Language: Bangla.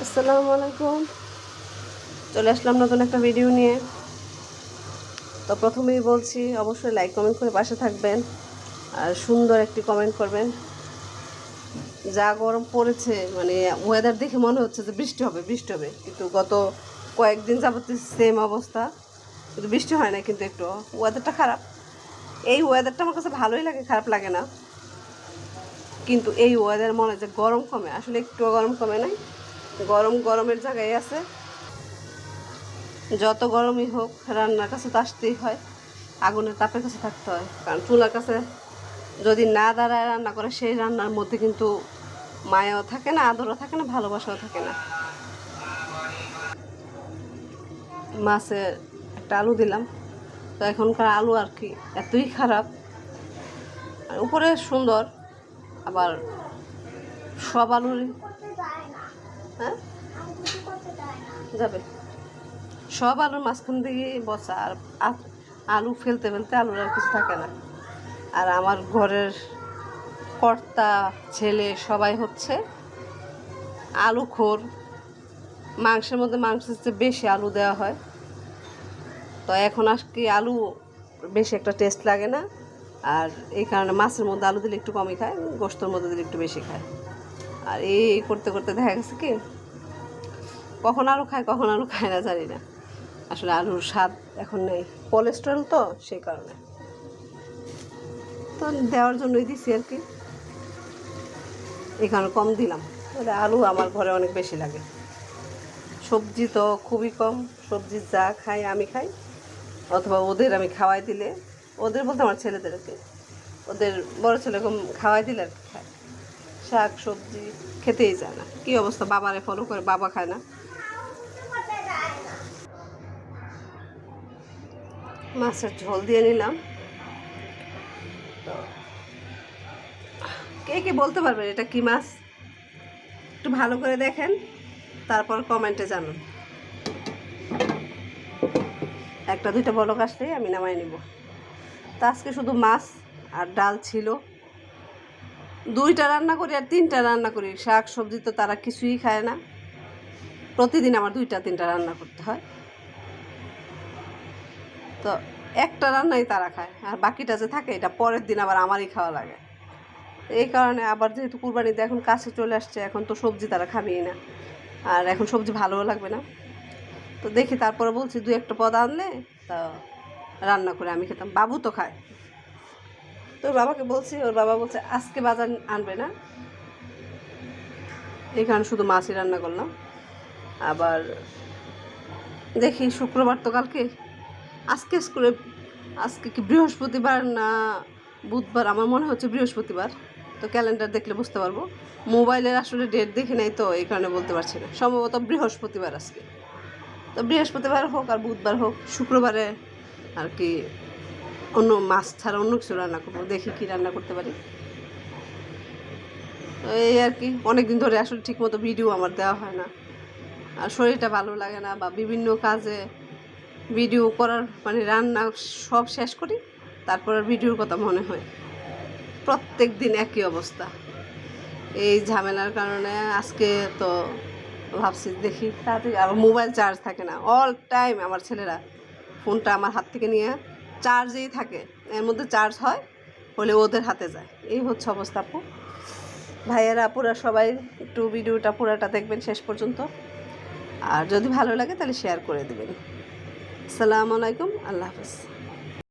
আসসালামু আলাইকুম। চলে আসলাম নতুন একটা ভিডিও নিয়ে। তো প্রথমেই বলছি, অবশ্যই লাইক কমেন্ট করে পাশে থাকবেন। আর সুন্দর একটি কমেন্ট করবেন। যা গরম পড়েছে মানে ওয়েদার দেখে মনে হচ্ছে যে বৃষ্টি হবে বৃষ্টি হবে। কিন্তু গত কয়েকদিন যাবত সেম অবস্থা। কিন্তু বৃষ্টি হয় না কিন্তু একটু ওয়েদারটা খারাপ। এই ওয়েদারটা আমার কাছে ভালোই লাগে, খারাপ লাগে না। কিন্তু এই ওয়েদার মনে হয় যে গরম কমে। আসলে একটু গরম কমে নাই। গরম গরমের জায়গায় আছে। যত গরমই হোক, রান্নার কাছে তো আসতেই হয়। আগুনের তাপের কাছে থাকতে হয়। কারণ চুলার কাছে যদি না দাঁড়ায় রান্না করে, সেই রান্নার মধ্যে কিন্তু মায়াও থাকে না, আদরও থাকে না, ভালোবাসাও থাকে না। মাছে একটা আলু দিলাম। তো এখনকার আলু আর কি এতই খারাপ। উপরে সুন্দর, আবার সব আলুরই হ্যাঁ? যাবে। সব আলুর মাঝখান থেকে বসা, আর আলু ফেলতে ফেলতে আলুর আর কিছু থাকে না। আর আমার ঘরের কর্তা, ছেলে সবাই হচ্ছে আলু খোর। মাংসের মধ্যে মাংসের চেয়ে বেশি আলু দেওয়া হয়। তো এখন আর কি আলু বেশি একটা টেস্ট লাগে না। আর এই কারণে মাছের মধ্যে আলু দিলে একটু কমই খায়, গোস্তর মধ্যে দিলে একটু বেশি খায়। আর এই করতে করতে দেখা গেছে কি, কখন আলু খায়, কখন আলু খায় না জানি না। আসলে আলুর স্বাদ এখন নেই। কোলেস্ট্রল তো সেই কারণে। তো দেওয়ার জন্যই দিছি আর কি। এখানে কম দিলাম। তাহলে আলু আমার ঘরে অনেক বেশি লাগে। সবজি তো খুবই কম। সবজি যা খাই, আমি খাই। অথবা ওদের আমি খাওয়াই দিলে। ওদের বলতে আমার ছেলেদেরকে। ওদের বড় ছেলে এরকম খাওয়াই দিলে আর কি খায় শাক, সবজি খেতেই যায় না। কী অবস্থা? বাবারে ফলো করে, বাবা খায় না। মাছের ঝোল দিয়ে নিলাম। কে কে বলতে পারবেন এটা কি মাছ? একটু ভালো করে দেখেন, তারপর কমেন্টে জানুন। একটা দুইটা বলক আসলেই আমি নামাই নিব। তা আজকে শুধু মাছ আর ডাল ছিল। দুইটা রান্না করি আর তিনটা রান্না করি। শাক, সবজি তো তারা কিছুই খায় না। প্রতিদিন আমার দুইটা, তিনটা রান্না করতে হয়। তো একটা রান্নাই তারা খায়, আর বাকিটা যে থাকে, এটা পরের দিন আবার আমারই খাওয়া লাগে। এই কারণে আবার যেহেতু কুরবানিতে এখন কাছে চলে আসছে, এখন তো সবজি তারা খাবেই না। আর এখন সবজি ভালোও লাগবে না। তো দেখি তারপরে বলছি দু একটা পদ আনলে তা রান্না করে আমি খেতাম। বাবু তো খায়। তো ওর বাবাকে বলছি, ওর বাবা বলছে, আজকে বাজার আনবে না। কারণে শুধু মাছই রান্না করলাম। আবার দেখি শুক্রবার তো কালকে। আজকে স্কুলে, আজকে কি বৃহস্পতিবার না বুধবার? আমার মনে হচ্ছে বৃহস্পতিবার। তো ক্যালেন্ডার দেখলে বুঝতে পারব। মোবাইলের আসলে ডেট দেখে নাই তো, এই কারণে বলতে পারছি না। সম্ভবত বৃহস্পতিবার আজকে। তো বৃহস্পতিবার হোক আর বুধবার হোক, শুক্রবারে আর কি অন্য মাছ ছাড়া অন্য কিছু রান্না করব, দেখি কি রান্না করতে পারি। এই আর কি অনেক দিন ধরে আসলে ঠিকমতো ভিডিও আমার দেওয়া হয় না। আর শরীরটা ভালো লাগে না বা বিভিন্ন কাজে ভিডিও করার মানে রান্না সব শেষ করি, তারপর ভিডিওর কথা মনে হয়। প্রত্যেক দিন একই অবস্থা। এই ঝামেলার কারণে আজকে তো ভাবছি দেখি, তাড়াতাড়ি আর মোবাইল চার্জ থাকে না। অল টাইম আমার ছেলেরা ফোনটা আমার হাত থেকে নিয়ে চার্জেই থাকে। এর মধ্যে চার্জ হয়, হলে ওদের হাতে যায়। এই হচ্ছে অবস্থা, আপু। ভাইয়েরা, আপুরা সবাই একটু ভিডিওটা পুরাটা দেখবেন শেষ পর্যন্ত। আর যদি ভালো লাগে, তাহলে শেয়ার করে দেবেন। আসসালামু আলাইকুম, আল্লাহ হাফেজ।